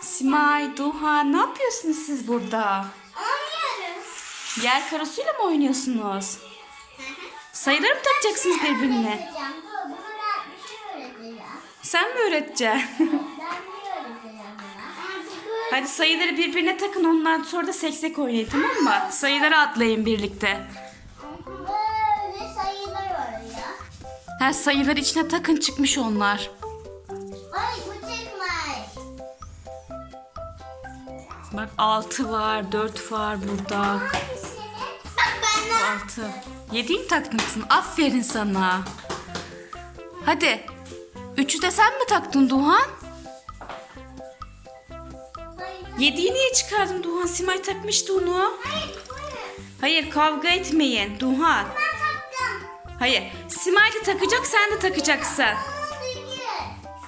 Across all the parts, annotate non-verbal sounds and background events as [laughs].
Simay, Duha ne yapıyorsunuz siz burada? Oynuyoruz. Yer karosuyla mı oynuyorsunuz? Sayıları mı takacaksınız birbirine? Hocam dur bunu ben bir şey öğreteceğim. Sen mi öğreteceksin? Ben bir öğreteceğim buna. Hadi sayıları birbirine takın ondan sonra da seksek oynayın tamam mı? Sayıları atlayın birlikte. Böyle sayılar var ya. Ha sayıları içine takın çıkmış onlar. Bak 6 var, 4 var burada. Bak ben de. 6. 7'yi mi kızım? Aferin sana. Hadi. 3'ü de sen mi taktın Duhan? 7'yi niye çıkardın Duhan? Simay takmıştı onu. Hayır, hayır. Kavga etmeyin Duhan. Hayır. Simay da takacak sen de takacaksın.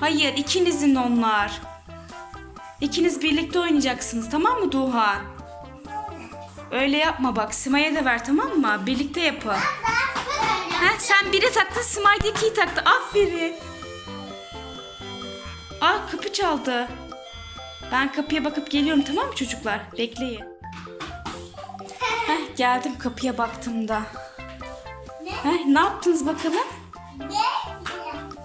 Hayır ikinizin onlar. İkiniz birlikte oynayacaksınız tamam mı Duhan? Öyle yapma bak Simay'a da ver tamam mı? Birlikte yapın. Ha, sen biri taktın Simay da ikiyi taktı. Aferin. Aa kapı çaldı. Ben kapıya bakıp geliyorum tamam mı çocuklar? Bekleyin. [laughs] Heh, geldim kapıya baktığımda. Ne? Heh, ne yaptınız bakalım? Ne?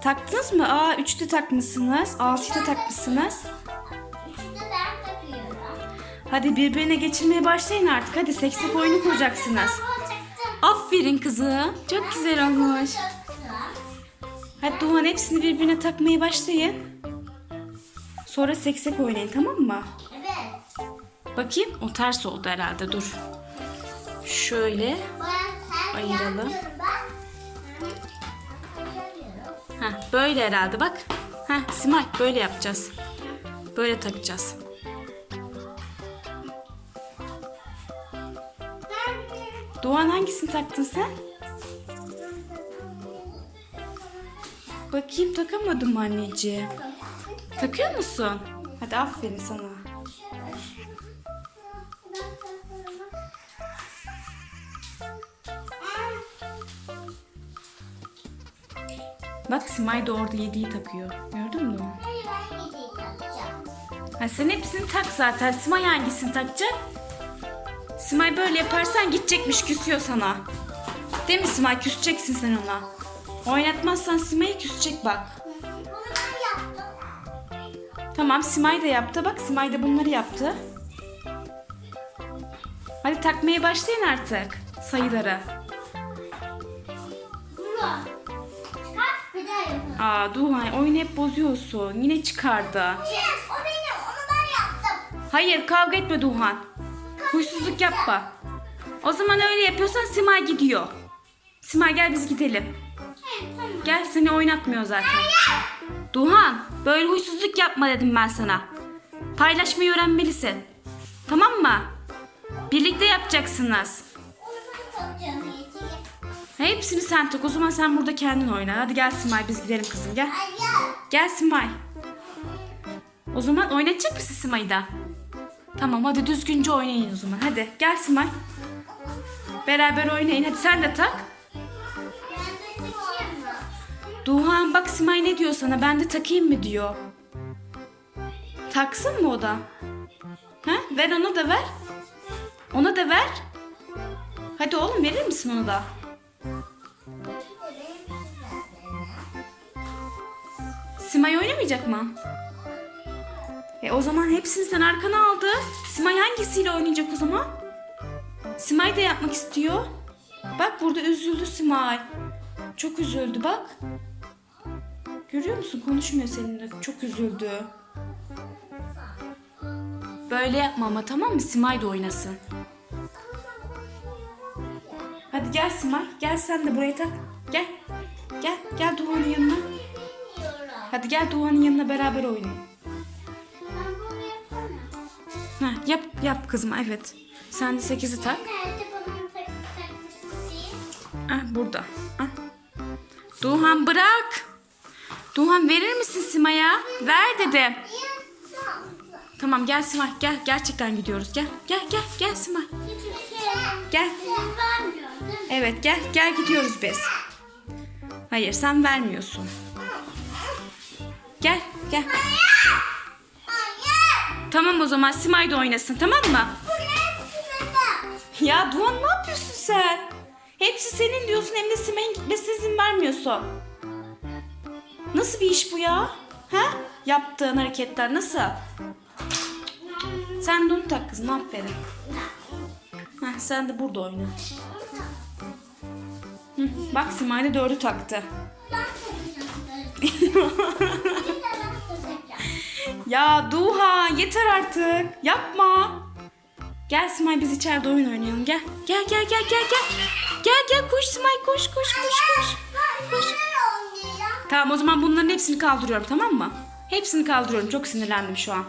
Taktınız mı? Aa üçte takmışsınız. Altıyı da takmışsınız. Hadi birbirine geçirmeye başlayın artık. Hadi seksek oyunu kuracaksınız. Aferin kızım. Çok güzel olmuş. Hadi Doğan hepsini birbirine takmaya başlayın. Sonra seksek oynayın tamam mı? Evet. Bakayım o ters oldu herhalde dur. Şöyle. Ayıralım. Heh, böyle herhalde bak. Heh, Simay böyle yapacağız. Böyle takacağız. Doğan hangisini taktın sen? Bakayım takamadım anneciğim. Takıyor musun? Hadi aferin sana. Bak Simay da orada yediği takıyor. Gördün mü? Hayır ben yediği takacağım. Ha, sen hepsini tak zaten. Simay hangisini takacak? Simay böyle yaparsan gidecekmiş küsüyor sana. Değil mi Simay? Küseceksin sen ona. Oynatmazsan Simay'ı küsecek bak. Tamam Simay da yaptı. Bak Simay da bunları yaptı. Hadi takmaya başlayın artık sayıları. Aa Duhan oyunu hep bozuyorsun. Yine çıkardı. Yes, o benim. Onu ben yaptım. Hayır kavga etme Duhan. Huysuzluk yapma. O zaman öyle yapıyorsan Simay gidiyor. Simay gel biz gidelim. Gel seni oynatmıyor zaten. Duhan böyle huysuzluk yapma dedim ben sana. Paylaşmayı öğrenmelisin. Tamam mı? Birlikte yapacaksınız. Hepsini sen tak. O zaman sen burada kendin oyna. Hadi gel Simay biz gidelim kızım gel. Gel Simay. O zaman oynatacak mısın Simay'ı da? Tamam hadi düzgünce oynayın o zaman. Hadi gel Simay. Beraber oynayın. Hadi sen de tak. Duhan bak Simay ne diyor sana? Ben de takayım mı diyor. Taksın mı o da? Ha? Ver ona da ver. Ona da ver. Hadi oğlum verir misin onu da? Simay oynamayacak mı? E o zaman hepsini sen arkana aldı. Simay hangisiyle oynayacak o zaman? Simay da yapmak istiyor. Bak burada üzüldü Simay. Çok üzüldü bak. Görüyor musun? Konuşmuyor seninle. Çok üzüldü. Böyle yapma ama tamam mı? Simay da oynasın. Hadi gel Simay. Gel sen de buraya tak. Gel. Gel. Gel Doğan'ın yanına. Hadi gel Doğan'ın yanına beraber oynayın. Ha, yap yap kızım evet. Sen de 8'i tak. Nerede bana tak? Ah burada. Ah. Duhan bırak. Duhan verir misin Sima'ya? Ver dedim. Tamam gel Simay gel. Gerçekten gidiyoruz. Gel gel gel gel şey Gel. Evet gel gel gidiyoruz biz. Hayır sen vermiyorsun. Gel gel. Tamam o zaman Simay da oynasın tamam mı? Ya Duan ne yapıyorsun sen? Hepsi senin diyorsun hem de Simay'ın gitmesine izin vermiyorsun. Nasıl bir iş bu ya? Ha? Yaptığın hareketler nasıl? Sen de onu tak kızım aferin. Heh, sen de burada oyna. Hı, bak Simay da dördü taktı. [laughs] Ya Duha yeter artık. Yapma. Gel Simay biz içeride oyun oynayalım. Gel. Gel gel gel gel gel. Gel gel koş Simay koş koş koş koş. Koş. Tamam o zaman bunların hepsini kaldırıyorum tamam mı? Hepsini kaldırıyorum. Çok sinirlendim şu an.